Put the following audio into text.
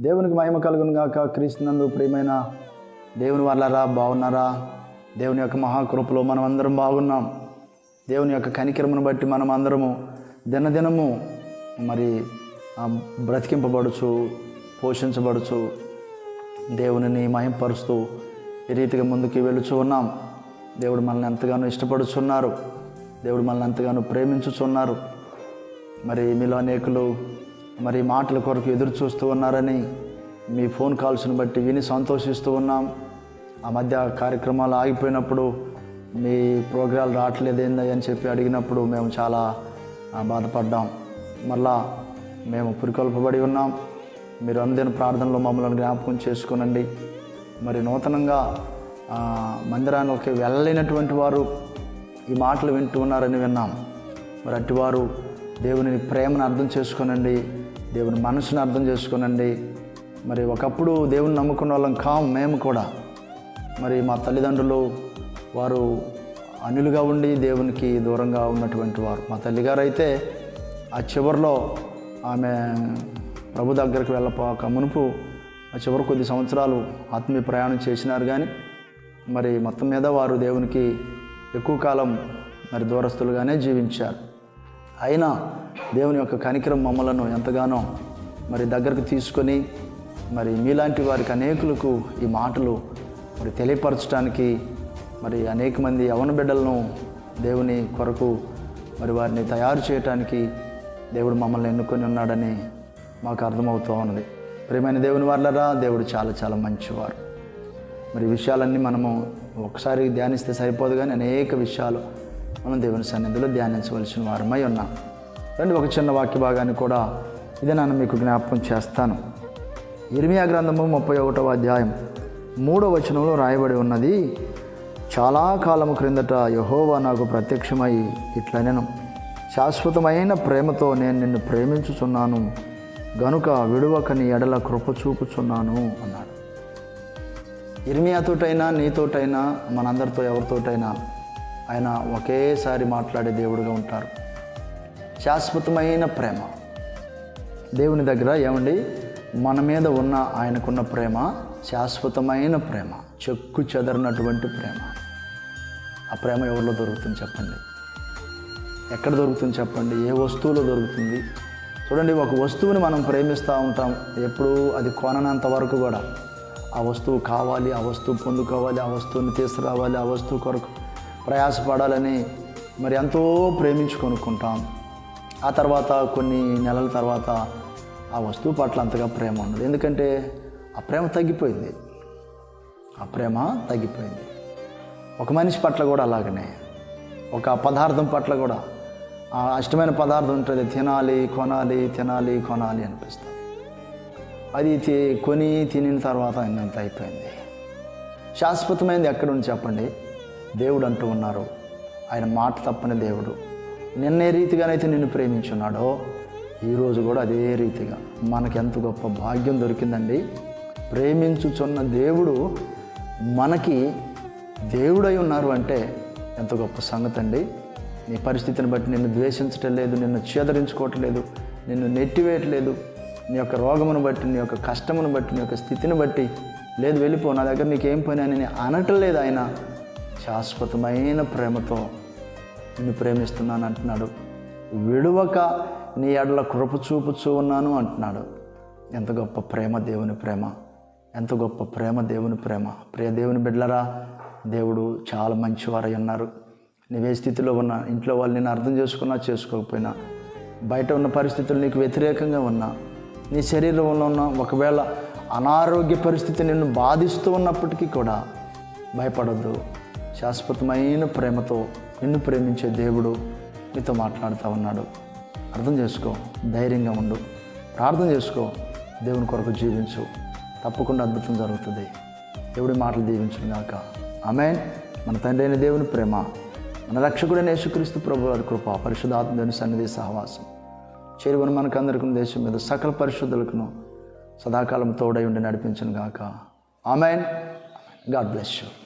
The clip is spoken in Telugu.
దేవునికి మహిమ కలుగును గాక. క్రీస్తునందు ప్రియమైన దేవుని వాళ్ళరా బాగున్నారా? దేవుని యొక్క మహాకృపలో మనం అందరం బాగున్నాం. దేవుని యొక్క కనికరమును బట్టి మనం అందరము దినదినము మరి బ్రతికింపబడుచు పోషించబడుచు దేవునిని మహింపరుస్తూ ఈ రీతిగా ముందుకు వెళుచు ఉన్నాం. దేవుడు మనల్ని ఎంతగానో ఇష్టపడుచున్నారు. దేవుడు మనల్ని ఎంతగానో ప్రేమించుచున్నారు. మరి మీలో అనేకులు మరి మాటల కొరకు ఎదురు చూస్తూ ఉన్నారని మీ ఫోన్ కాల్స్ని బట్టి విని సంతోషిస్తూ ఉన్నాం. ఆ మధ్య కార్యక్రమాలు ఆగిపోయినప్పుడు మీ ప్రోగ్రాలు రావట్లేదు అని చెప్పి అడిగినప్పుడు మేము చాలా బాధపడ్డాం. మళ్ళా మేము పురికొల్పబడి ఉన్నాం. మీరు అందిన ప్రార్థనలో మమ్మల్ని జ్ఞాపకం చేసుకునండి. మరి నూతనంగా మందిరానికి వెళ్ళలేనటువంటి వారు ఈ మాటలు వింటూ ఉన్నారని విన్నాం. మరి అట్టివారు దేవుని ప్రేమను అర్థం చేసుకోనండి. దేవుని మనసును అర్థం చేసుకోనండి. మరి ఒకప్పుడు దేవుని నమ్ముకున్న వాళ్ళం కాం మేము కూడా. మరి మా తల్లిదండ్రులు వారు అనులుగా ఉండి దేవునికి దూరంగా ఉన్నటువంటి వారు. మా తల్లిగారు అయితే ఆ చివరిలో ఆమె ప్రభు దగ్గరికి వెళ్ళపోక మునుపు ఆ చివరి కొద్ది సంవత్సరాలు ఆత్మీయ ప్రయాణం చేసినారు కానీ మరి మొత్తం మీద వారు దేవునికి ఎక్కువ కాలం మరి దూరస్తులుగానే జీవించారు. అయినా దేవుని యొక్క కనికరం మమ్మలను ఎంతగానో మరి దగ్గరకు తీసుకొని మరి మీలాంటి వారికి అనేకులకు ఈ మాటలు మరి తెలియపరచడానికి మరి అనేక మంది యవన బిడ్డలను దేవుని కొరకు మరి వారిని తయారు చేయటానికి దేవుడు మమ్మల్ని ఎన్నుకొని ఉన్నాడని మాకు అర్థమవుతూ ఉన్నది. ప్రియమైన దేవుని వాళ్ళరా దేవుడు చాలా చాలా మంచివారు. మరి విషయాలన్నీ మనము ఒకసారి ధ్యానిస్తే సరిపోదు కానీ అనేక విషయాలు మనం దేవుని సన్నిధిలో ధ్యానించవలసిన వారమై ఉన్నాం. రండి ఒక చిన్న వాక్య భాగాన్ని కూడా ఇది నన్ను మీకు జ్ఞాపకం చేస్తాను. ఇర్మియా గ్రంథము ముప్పై ఒకటవ అధ్యాయం మూడవ వచనంలో రాయబడి ఉన్నది చాలా కాలము క్రిందట యహోవా నాకు ప్రత్యక్షమై ఇట్లా నేను శాశ్వతమైన ప్రేమతో నేను నిన్ను ప్రేమించుచున్నాను. గనుక విడువక నీ ఎడల కృప చూపుచున్నాను అన్నాడు. ఇర్మియాతోటైనా నీతోటైనా మనందరితో ఎవరితోటైనా ఆయన ఒకేసారి మాట్లాడే దేవుడుగా ఉంటారు. శాశ్వతమైన ప్రేమ. దేవుని దగ్గర ఏమండి? మన మీద ఉన్న ఆయనకున్న ప్రేమ శాశ్వతమైన ప్రేమ చెక్కు చెదరినటువంటి ప్రేమ. ఆ ప్రేమ ఎవరిలో దొరుకుతుంది చెప్పండి. ఎక్కడ దొరుకుతుంది చెప్పండి? ఏ వస్తువులో దొరుకుతుంది? చూడండి ఒక వస్తువుని మనం ప్రేమిస్తూ ఉంటాం. ఎప్పుడు అది కొననంత వరకు కూడా. ఆ వస్తువు కావాలి ఆ వస్తువు పొందుకోవాలి ఆ వస్తువుని తీసుకురావాలి ఆ వస్తువు కొరకు ప్రయాసపడాలని మరి ఎంతో ప్రేమించి కొనుక్కుంటాం. ఆ తర్వాత కొన్ని నెలల తర్వాత ఆ వస్తువు పట్ల అంతగా ప్రేమ ఉండదు. ఎందుకంటే ఆ ప్రేమ తగ్గిపోయింది. ఆ ప్రేమ తగ్గిపోయింది. ఒక మనిషి పట్ల కూడా అలాగనే. ఒక పదార్థం పట్ల కూడా. ఆ ఇష్టమైన పదార్థం ఉంటుంది తినాలి కొనాలి తినాలి కొనాలి అనిపిస్తుంది. అది కొని తినిన తర్వాత ఇంకంత అయిపోయింది. శాశ్వతమైనది ఎక్కడుంది చెప్పండి? దేవుడు అంటూ ఉన్నారు. ఆయన మాట తప్పని దేవుడు. నిన్నే రీతిగానైతే నిన్ను ప్రేమించున్నాడో ఈరోజు కూడా అదే రీతిగా మనకి ఎంత గొప్ప భాగ్యం దొరికిందండి. ప్రేమించుచున్న దేవుడు మనకి దేవుడై ఉన్నారు అంటే ఎంత గొప్ప సంగతి అండి నీ పరిస్థితిని బట్టి నిన్ను ద్వేషించటం లేదు నిన్ను చేదరించుకోవట్లేదు నిన్ను నెట్టివేయట్లేదు. నీ యొక్క రోగమును బట్టి నీ యొక్క కష్టమును బట్టి నీ యొక్క స్థితిని బట్టి లేదు వెళ్ళిపో నా దగ్గర నీకేం పని అని నేను అనటం లేదు ఆయన. శాశ్వతమైన ప్రేమతో నిన్ను ప్రేమిస్తున్నాను అంటున్నాడు. విడువక నీ ఎడల కృప చూపుచూ ఉన్నాను అంటున్నాడు. ఎంత గొప్ప ప్రేమ దేవుని ప్రేమ. ఎంత గొప్ప ప్రేమ దేవుని ప్రేమ. ప్రియ దేవుని బిడ్డలరా దేవుడు చాలా మంచివారై ఉన్నారు. నీవే స్థితిలో ఉన్నా ఇంట్లో వాళ్ళు నేను అర్థం చేసుకున్నా చేసుకోకపోయినా బయట ఉన్న పరిస్థితులు నీకు వ్యతిరేకంగా ఉన్నా నీ శరీరంలో ఉన్న ఒకవేళ అనారోగ్య పరిస్థితి నిన్ను బాధిస్తూ ఉన్నప్పటికీ కూడా భయపడొద్దు. శాశ్వతమైన ప్రేమతో నిన్ను ప్రేమించే దేవుడు నీతో మాట్లాడుతూ ఉన్నాడు. అర్థం చేసుకో ధైర్యంగా ఉండు. ప్రార్థన చేసుకో దేవుని కొరకు జీవించు. తప్పకుండా అద్భుతం జరుగుతుంది. దేవుడి మాటలు దీవించును గాక. ఆమె మన తండ్రి అయిన దేవుని ప్రేమ మన రక్షకుడైన యేసుక్రీస్తు ప్రభు వారి కృప పరిశుధాత్మ సన్నిధి సహవాసం. చేరువని మనకందరికీ దేశం మీద సకల పరిశుద్ధులకును సదాకాలం తోడై ఉండి నడిపించను గాక. ఆమెన్. God bless you.